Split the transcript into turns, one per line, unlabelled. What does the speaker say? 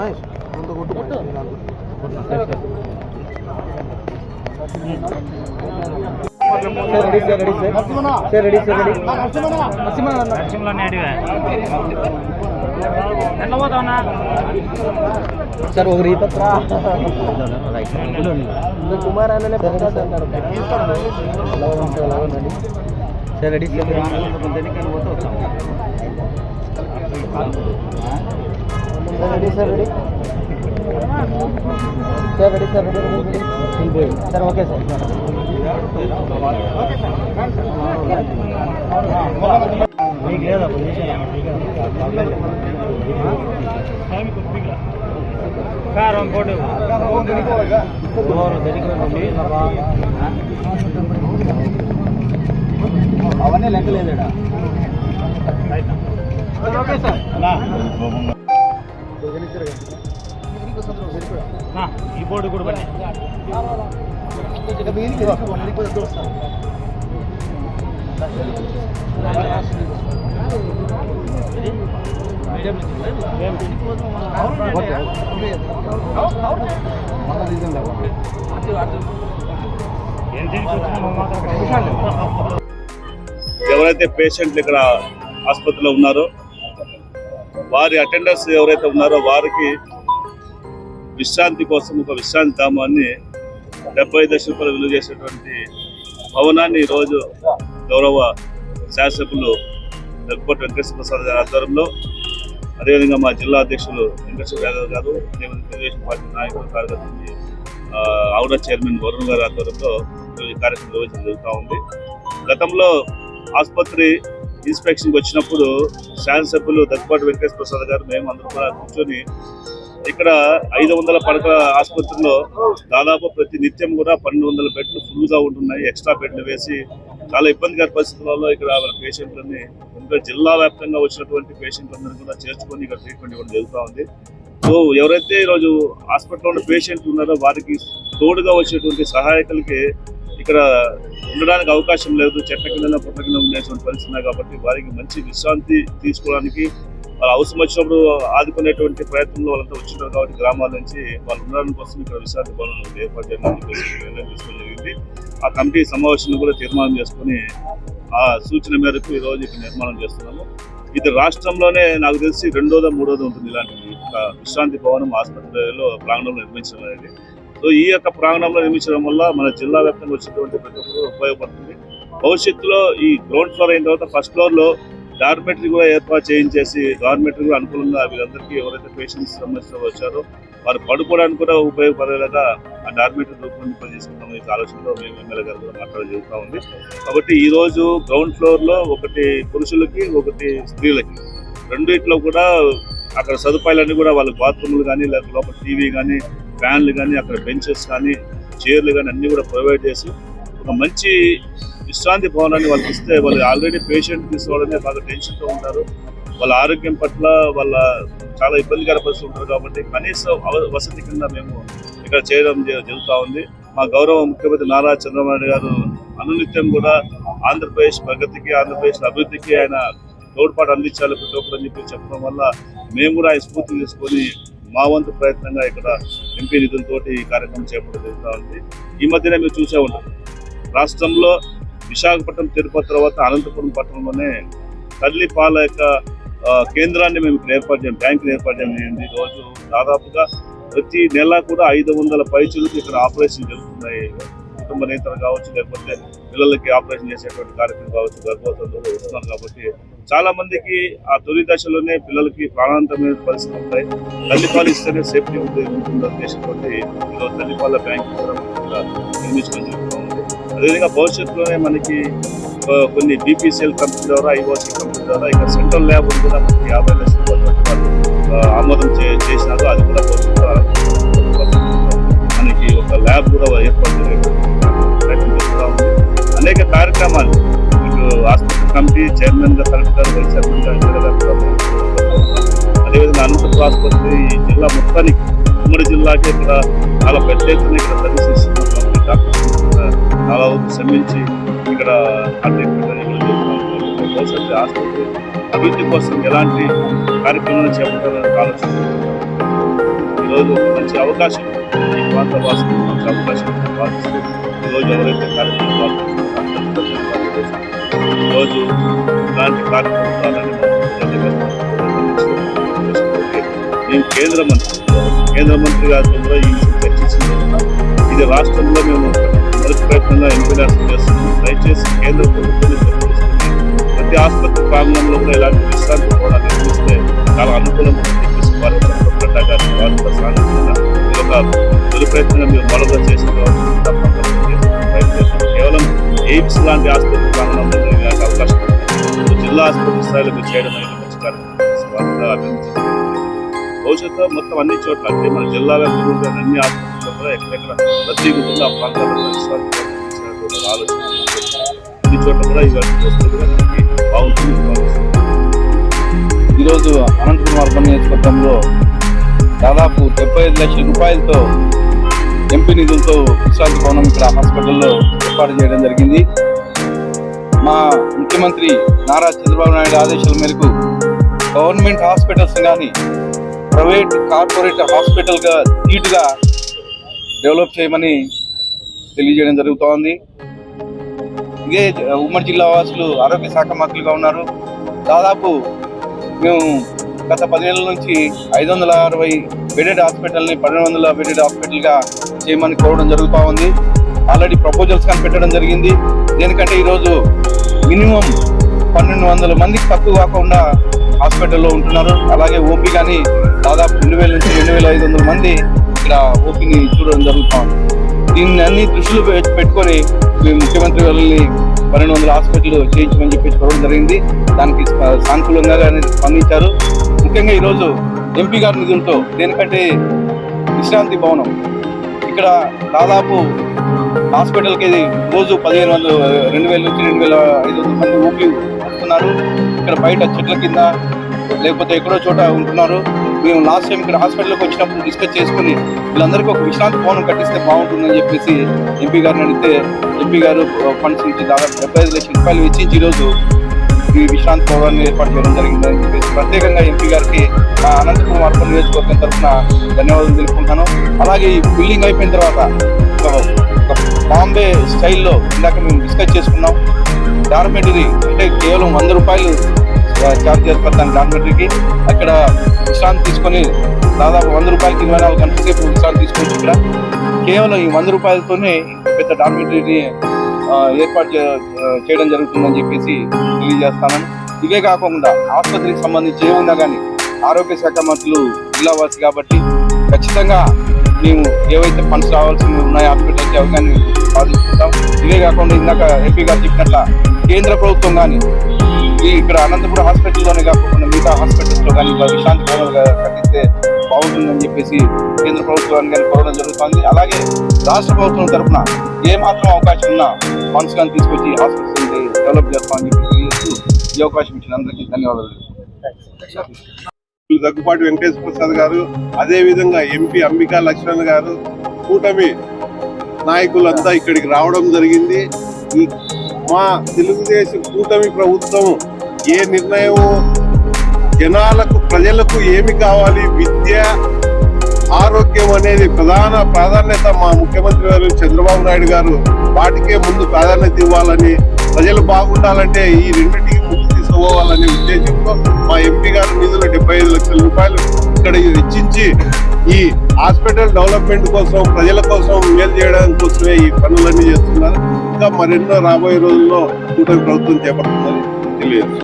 మహేష్ కొంత కొట్టు sir ready sir ready. Sir ready sir ready
నరసింహలోనే అడిగా ఎట్లా పోతావునా
సార్ ఒక రీపత్ర కుమార్ అన్ననే ప్రసాద్ అంటారు sir ready sir sir ready sir ready sir ready sir ready sir okay sir
మీకు లేదా కారం కోటు
అవన్నీ లెక్కలేదా ఓకే సార్
ఈ బోర్డు కూడా
ఎవరైతే పేషెంట్లు ఇక్కడ ఆసుపత్రిలో ఉన్నారో వారి అటెండర్స్ ఎవరైతే ఉన్నారో వారికి విశ్రాంతి కోసం ఒక విశ్రాంతి ధామాన్ని డెబ్బై లక్షల రూపాయలు విలువ చేసేటువంటి భవనాన్ని ఈరోజు గౌరవ శాసకులు దగ్గుపట్టి వెంకటేశ్వర ప్రసాద్ గారి ఆధ్వర్యంలో అదేవిధంగా మా జిల్లా అధ్యక్షులు వెంకటేశ్వర యాదవ్ గారు అదేవిధంగా తెలుగుదేశం పార్టీ నాయకులు కార్యదర్శి ఆవుడ చైర్మన్ వరుణ్ గారి ఆధ్వర్యంలో ఈ కార్యక్రమం నిర్వహించడం జరుగుతూ ఉంది. గతంలో ఆసుపత్రి ఇన్స్పెక్షన్కి వచ్చినప్పుడు శాసనసభ్యులు దగ్గుపాటి వెంకటేశ్వర ప్రసాద్ గారు మేము అందరం కూడా కూర్చొని ఇక్కడ ఐదు వందల పడకల ఆసుపత్రిలో దాదాపు ప్రతి నిత్యం కూడా పన్నెండు వందల బెడ్లు ఫుల్గా ఉంటున్నాయి. ఎక్స్ట్రా బెడ్లు వేసి చాలా ఇబ్బందికర పరిస్థితులలో ఇక్కడ వాళ్ళ పేషెంట్లని ఇంకా జిల్లా వ్యాప్తంగా వచ్చినటువంటి పేషెంట్లందరూ కూడా చేర్చుకొని ఇక్కడ ట్రీట్మెంట్ ఇవ్వడం జరుగుతూ ఉంది. సో ఎవరైతే ఈరోజు హాస్పిటల్లో ఉన్న పేషెంట్లు ఉన్నారో వారికి తోడుగా వచ్చేటువంటి సహాయకులకి ఇక్కడ ఉండడానికి అవకాశం లేదు. చెట్ల కింద పుట్ల కింద ఉండేటువంటి పరిస్థితి కాబట్టి వారికి మంచి విశ్రాంతి తీసుకోవడానికి వాళ్ళ అవసరం వచ్చినప్పుడు ఆదుకునేటువంటి ప్రయత్నంలో వాళ్ళంతా వచ్చినారు కాబట్టి గ్రామాల నుంచి వాళ్ళు ఉండడానికి కోసం ఇక్కడ విశ్రాంతి భవనం ఏర్పాటు చేయడానికి నిర్ణయం తీసుకోవడం జరిగింది. ఆ కమిటీ సమావేశంలో కూడా తీర్మానం చేసుకుని ఆ సూచన మేరకు ఈ రోజు ఇక్కడ నిర్మాణం చేస్తున్నాము. ఇది రాష్ట్రంలోనే నాకు తెలిసి రెండోదో మూడోదో ఉంటుంది ఇలాంటి ఒక విశ్రాంతి భవనం ఆసుపత్రిలో ప్రాంగణంలో నిర్మించడం అనేది. సో ఈ యొక్క ప్రాంగణంలో నిర్మించడం వల్ల మన జిల్లా వ్యాప్తంగా వచ్చినటువంటి ప్రతి ఒక్కరు ఉపయోగపడుతుంది. భవిష్యత్తులో ఈ గ్రౌండ్ ఫ్లోర్ అయిన తర్వాత ఫస్ట్ ఫ్లోర్లో డార్మెటరీ కూడా ఏర్పాటు చేయించేసి డార్మెటరీ కూడా అనుకూలంగా వీళ్ళందరికీ ఎవరైతే పేషెంట్స్ సంబంధించిన వచ్చారో వారు పడుకోవడానికి కూడా ఉపయోగపడేలాగా ఆ డార్మెటరీ రూపొందింప చేసుకుంటాం ఈ ఆలోచనలో మేము ఎమ్మెల్యే గారు కూడా మాట్లాడడం జరుగుతూ ఉంది. కాబట్టి ఈరోజు గ్రౌండ్ ఫ్లోర్లో ఒకటి పురుషులకి ఒకటి స్త్రీలకి రెండిట్లో కూడా అక్కడ సదుపాయాలన్నీ కూడా వాళ్ళ బాత్రూమ్లు కానీ లేకపోతే లోపల టీవీ కానీ ఫ్యాన్లు కానీ అక్కడ బెంచెస్ కానీ చైర్లు కానీ అన్నీ కూడా ప్రొవైడ్ చేసి ఒక మంచి విశ్రాంతి భవనాన్ని వాళ్ళకి ఇస్తే వాళ్ళు ఆల్రెడీ పేషెంట్ తీసుకోవడమే బాగా టెన్షన్తో ఉంటారు. వాళ్ళ ఆరోగ్యం పట్ల వాళ్ళ చాలా ఇబ్బందికర పరిస్థితులు ఉంటారు కాబట్టి కనీస వసతి కింద మేము ఇక్కడ చేయడం జరుగుతూ ఉంది. మా గౌరవ ముఖ్యమంత్రి నారా చంద్రబాబు నాయుడు గారు అనునిత్యం కూడా ఆంధ్రప్రదేశ్ ప్రగతికి ఆంధ్రప్రదేశ్ అభివృద్ధికి ఆయన తోడ్పాటు అందించాలి ప్రతి ఒక్కరు అని చెప్పి చెప్పడం వల్ల మేము కూడా ఆయన స్ఫూర్తి తీసుకొని మా వంతు ప్రయత్నంగా ఇక్కడ ఎంపీ నిధులతో ఈ కార్యక్రమం చేపట్టడం జరుగుతూ ఉంది. ఈ మధ్యనే మీరు చూసే ఉంటారు రాష్ట్రంలో విశాఖపట్నం తిరుపతి తర్వాత అనంతపురం పట్టణంలోనే తల్లి పాల యొక్క కేంద్రాన్ని మేము ఇక్కడ ఏర్పాటు చేయం బ్యాంకులు ఏర్పాటు చేయడం రోజు దాదాపుగా ప్రతి నెల కూడా ఐదు వందల పైచులకు ఇక్కడ ఆపరేషన్ జరుగుతున్నాయి. కుటుంబ నేతలు కావచ్చు లేకపోతే పిల్లలకి ఆపరేషన్ చేసేటువంటి కార్యక్రమం కావచ్చు గర్భవతులు వస్తున్నారు కాబట్టి చాలా మందికి ఆ తొలి దశలోనే పిల్లలకి ప్రాణాంతమైన పరిస్థితులు ఉంటాయి. తల్లిపాలు ఇస్తేనే సేఫ్టీ ఉంటుంది ఉద్దేశంతో ఈరోజు తల్లిపాల బ్యాంక్ నిర్మించడం జరుగుతూ ఉంది. అదేవిధంగా భవిష్యత్తులోనే మనకి కొన్ని బీపీసీఎల్ కంపెనీ ద్వారా ఐఓసీ కంపెనీ ద్వారా ఇక్కడ సెంట్రల్ ల్యాబ్ ఉంది కూడా మనకి యాభై లక్షల వాళ్ళు, ఆమోదం చే చేసినారు. అది కూడా భవిష్యత్తులో మనకి ఒక ల్యాబ్ కూడా ఏర్పాటు చేయడానికి కార్యక్రమాలు. ఇటు ఆసుపత్రి committee chairman collector vice chairman అదేవిధంగా అనంతపురం ఆసుపత్రి జిల్లా మొత్తానికి ఉమ్మడి జిల్లాకి ఇక్కడ చాలా పెద్ద ఎత్తున ఇక్కడ సర్వీస్ డాక్టర్స్ చాలా శ్రమించి ఇక్కడ భవిష్యత్తు ఆసుపత్రి అభివృద్ధి కోసం ఎలాంటి కార్యక్రమాలు చేపట్టాలని ఆలోచిస్తున్నారు ఈరోజు ఒక మంచి అవకాశం. ఈ ప్రాంత వాసులకు మంచి అవకాశం. భావిస్తూ ఈరోజు ఎవరైతే కార్యక్రమం ఈరోజు ఇలాంటి కార్యక్రమాలని నేను కేంద్ర మంత్రి. కేంద్ర మంత్రి గారితో ఈ చర్చించింది ఇది రాష్ట్రంలో మేము మొదటి ప్రయత్నంగా ఇంప్లిమెంట్ చేస్తున్నాం. దయచేసి కేంద్ర ప్రభుత్వం ప్రతి ఆసుపత్రి ప్రాంగణంలో కూడా ఇలాంటి విశ్రాంతి కూడా నిర్మిస్తే చాలా అనుకూలంగా చెప్పేసి వారి తరఫున గారి వారి కూడా ఇది ఒక తొలి ప్రయత్నంగా మీరు మొదలుగా చేసిన తప్పకుండా కేవలం ఎయిమ్స్ లాంటి ఆసుపత్రి ప్రాంగణంలో ఇలాంటి అవకాశం ఉంది. జిల్లా ఆసుపత్రి స్థాయిలో మీరు చేయడం అనేది మంచి కార్యక్రమం భవిష్యత్తులో మొత్తం అన్ని చోట్ల అంటే మన జిల్లాలో వ్యాప్తంగా అన్ని ఆసుపత్రుల్లో కూడా ఎక్కడెక్కడ ప్రతి గురించి ఆ ప్రాంతాల్లో ఆలోచన అన్ని చోట్ల కూడా ఇవన్నీ వస్తే మనకి బాగుంటుంది
ఈరోజు అనంతకుమార్ అర్బన్ నియోజకవర్గంలో దాదాపు డెబ్బై ఐదు లక్షల రూపాయలతో ఎంపీ నిధులతో విశ్రాంతి భవనం ఇక్కడ హాస్పిటల్లో ఏర్పాటు చేయడం జరిగింది. మా ముఖ్యమంత్రి నారా చంద్రబాబు నాయుడు ఆదేశాల మేరకు గవర్నమెంట్ హాస్పిటల్స్ కానీ ప్రైవేట్ కార్పొరేట్ హాస్పిటల్గా నీట్గా డెవలప్ చేయమని తెలియజేయడం జరుగుతోంది. ఇదే ఉమ్మడి జిల్లా వాసులు ఆరోగ్య శాఖ మంత్రులుగా ఉన్నారు. దాదాపు మేము గత పదిహేనుల నుంచి ఐదు వందల అరవై బెడెడ్ హాస్పిటల్ని పన్నెండు వందల బెడెడ్ హాస్పిటల్గా చేయమని కోరడం జరుగుతూ ఉంది ఆల్రెడీ ప్రపోజల్స్ కానీ పెట్టడం జరిగింది. దేనికంటే ఈరోజు మినిమం పన్నెండు వందల మందికి తక్కువ కాకుండా హాస్పిటల్లో ఉంటున్నారు. అలాగే ఓపీ కానీ దాదాపు రెండు వేల నుంచి రెండు వేల ఐదు వందల మంది ఇక్కడ ఓపీని చూడడం జరుగుతూ ఉంది. దీన్ని అన్ని దృష్టిలో పెట్టుకొని ముఖ్యమంత్రి వాళ్ళని పన్నెండు వందల హాస్పిటల్ చేయించమని చెప్పి చూడడం జరిగింది. దానికి సానుకూలంగా కానీ స్పందించారు. ముఖ్యంగా ఈరోజు ఎంపీ గారి నిధులతో దేనికంటే విశ్రాంతి భవనం. ఇక్కడ దాదాపు హాస్పిటల్కి రోజు పదిహేను వందలు రెండు వేల నుంచి రెండు వేల ఐదు వందల మంది ఊపి వస్తున్నారు. ఇక్కడ బయట చెట్ల కింద లేకపోతే ఎక్కడో చోట ఉంటున్నారు. మేము లాస్ట్ టైం ఇక్కడ హాస్పిటల్కి వచ్చినప్పుడు డిస్కస్ చేసుకుని వీళ్ళందరికీ ఒక విశ్రాంతి భవనం కట్టిస్తే బాగుంటుందని చెప్పేసి ఎంపీ గారిని అడిగితే ఎంపీ గారు ఫండ్స్ నుంచి దాదాపు డెబ్బై ఐదు లక్షల రూపాయలు వెచ్చించి ఈరోజు ఈ విశ్రాంతి భవనాన్ని ఏర్పాటు చేయడం జరిగిందని చెప్పేసి ప్రత్యేకంగా ఎంపీ గారికి మా అనంతపురం అర్బన్ నియోజకవర్గం తరఫున ధన్యవాదాలు తెలుపుకుంటాను అలాగే ఈ బిల్డింగ్ అయిపోయిన తర్వాత ఒక- బాంబే స్టైల్లో ఇందాక మేము డిస్కస్ చేసుకున్నాం. డార్మెటరీ అంటే కేవలం వంద రూపాయలు ఛార్జ్ చేస్తారు దాని డార్మెటరీకి. అక్కడ విశ్రాంతి తీసుకొని దాదాపు వంద రూపాయలకి ఇరవై నాలుగు గంటల సేపు విశ్రాంతి తీసుకోవచ్చు ఇక్కడ. కేవలం ఈ వంద రూపాయలతోనే పెద్ద డార్మెటరీని ఏర్పాటు చేయడం జరుగుతుందని చెప్పేసి తెలియజేస్తాను. ఇవే కాకుండా ఆసుపత్రికి సంబంధించి ఏమున్నా ఉన్నా కానీ ఆరోగ్య శాఖ మంత్రులు జిల్లావాసి కాబట్టి ఖచ్చితంగా మేము ఏవైతే ఫండ్స్ రావాల్సి ఉన్నాయో హాస్పిటల్కి అవి కానీ సాధించుకుంటాం ఇవే కాకుండా ఇందాక ఎంపీ గారు చెప్పినట్ల కేంద్ర ప్రభుత్వం కానీ ఈ ఇక్కడ అనంతపురం హాస్పిటల్లోనే కాకుండా మిగతా హాస్పిటల్స్లో కానీ ఇలా విశ్రాంతి భవనాలు కట్టిస్తే బాగుంటుందని చెప్పేసి కేంద్ర ప్రభుత్వాన్ని కానీ కోరడం జరుగుతుంది. అలాగే రాష్ట్ర ప్రభుత్వం తరఫున ఏమాత్రం అవకాశం ఉన్నా ఫండ్స్ కానీ తీసుకొచ్చి హాస్పిటల్ డెవలప్ చేస్తామని చెప్పి ఈ అవకాశం ఇచ్చిన అందరికీ ధన్యవాదాలు.
దగ్గుపాటి వెంకటేశ్వర ప్రసాద్ గారు అదేవిధంగా ఎంపీ అంబికా లక్ష్మణ్ గారు కూటమి నాయకులంతా ఇక్కడికి రావడం జరిగింది. ఈ మా తెలుగుదేశం కూటమి ప్రభుత్వం ఏ నిర్ణయం జనాలకు ప్రజలకు ఏమి కావాలి విద్య ఆరోగ్యం అనేది ప్రధాన ప్రాధాన్యత మా ముఖ్యమంత్రి గారు చంద్రబాబు నాయుడు గారు వాటికే ముందు ప్రాధాన్యత ఇవ్వాలని ప్రజలు బాగుండాలంటే ఈ రెండింటికి ముందు తీసుకోవాలనే ఉద్దేశంతో మా ఎంపీ గారు నిధులు డెబ్బై ఐదు లక్షల రూపాయలు ఇక్కడ వెచ్చించి ఈ హాస్పిటల్ డెవలప్మెంట్ కోసం ప్రజల కోసం మేలు చేయడం కోసమే ఈ పనులన్నీ చేస్తున్నారు. ఇంకా మరెన్నో రాబోయే రోజుల్లో కూటమి ప్రభుత్వం చేపడుతుందని తెలియదు.